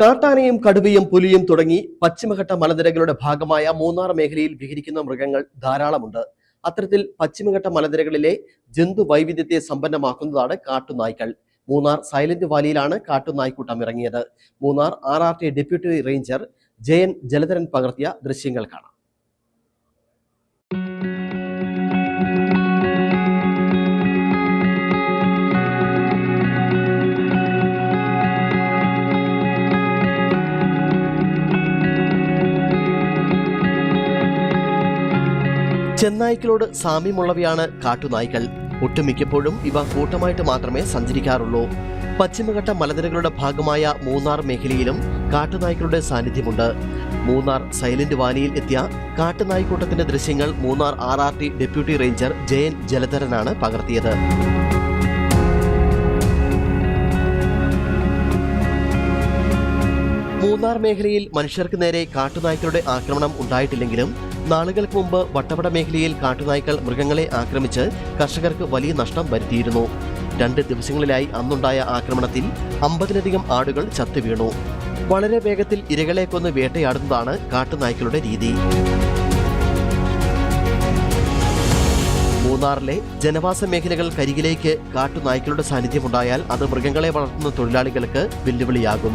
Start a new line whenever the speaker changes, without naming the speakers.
കാട്ടാനയും കടുവയും പുലിയും തുടങ്ങി പശ്ചിമഘട്ട മലനിരകളുടെ ഭാഗമായ മൂന്നാർ മേഖലയിൽ വിഹരിക്കുന്ന മൃഗങ്ങൾ ധാരാളമുണ്ട്. അത്തരത്തിൽ പശ്ചിമഘട്ട മലനിരകളിലെ ജന്തു വൈവിധ്യത്തെ സമ്പന്നമാക്കുന്നതാണ് കാട്ടുനായ്ക്കൾ. മൂന്നാർ സൈലന്റ് വാലിയിലാണ് കാട്ടുനായ്ക്കൂട്ടം ഇറങ്ങിയത്. Munnar R R T deputy ranger Jayan Jaladharan പകർത്തിയ ദൃശ്യങ്ങൾ കാണാം. ചെന്നായ്ക്കളോട് സാമ്യമുള്ളവയാണ് കാട്ടുനായ്ക്കൾ. ഒട്ടുമിക്കപ്പോഴും ഇവ കൂട്ടമായിട്ട് മാത്രമേ സഞ്ചരിക്കാറുള്ളൂ. പശ്ചിമഘട്ട മലനിരകളുടെ ഭാഗമായ മൂന്നാർ മേഖലയിലും കാട്ടുനായ്ക്കളുടെ സാന്നിധ്യമുണ്ട്. മൂന്നാർ സൈലന്റ് വാലിയിൽ എത്തിയ കാട്ടുനായ്ക്കൂട്ടത്തിന്റെ ദൃശ്യങ്ങൾ Munnar R R T deputy ranger Jayan ജലധരനാണ് പകർത്തിയത്. മൂന്നാർ മേഖലയിൽ മനുഷ്യർക്ക് നേരെ കാട്ടുനായ്ക്കളുടെ ആക്രമണം ഉണ്ടായിട്ടില്ലെങ്കിലും നാളുകൾക്ക് മുമ്പ് വട്ടവട മേഖലയിൽ കാട്ടുനായ്ക്കൾ മൃഗങ്ങളെ ആക്രമിച്ച് കർഷകർക്ക് വലിയ നഷ്ടം വരുത്തിയിരുന്നു. രണ്ട് ദിവസങ്ങളിലായി അന്നുണ്ടായ ആക്രമണത്തിൽ അമ്പതിലധികം ആടുകൾ ചത്തുവീണു വളരെ വേഗത്തിൽ ഇരകളെ കൊന്ന് വേട്ടയാടുന്നതാണ് കാട്ടുനായ്ക്കളുടെ രീതി. മൂന്നാറിലെ ജനവാസ മേഖലകൾ കരികിലേക്ക് കാട്ടുനായ്ക്കളുടെ സാന്നിധ്യമുണ്ടായാൽ അത് മൃഗങ്ങളെ വളർത്തുന്ന തൊഴിലാളികൾക്ക് വെല്ലുവിളിയാകും.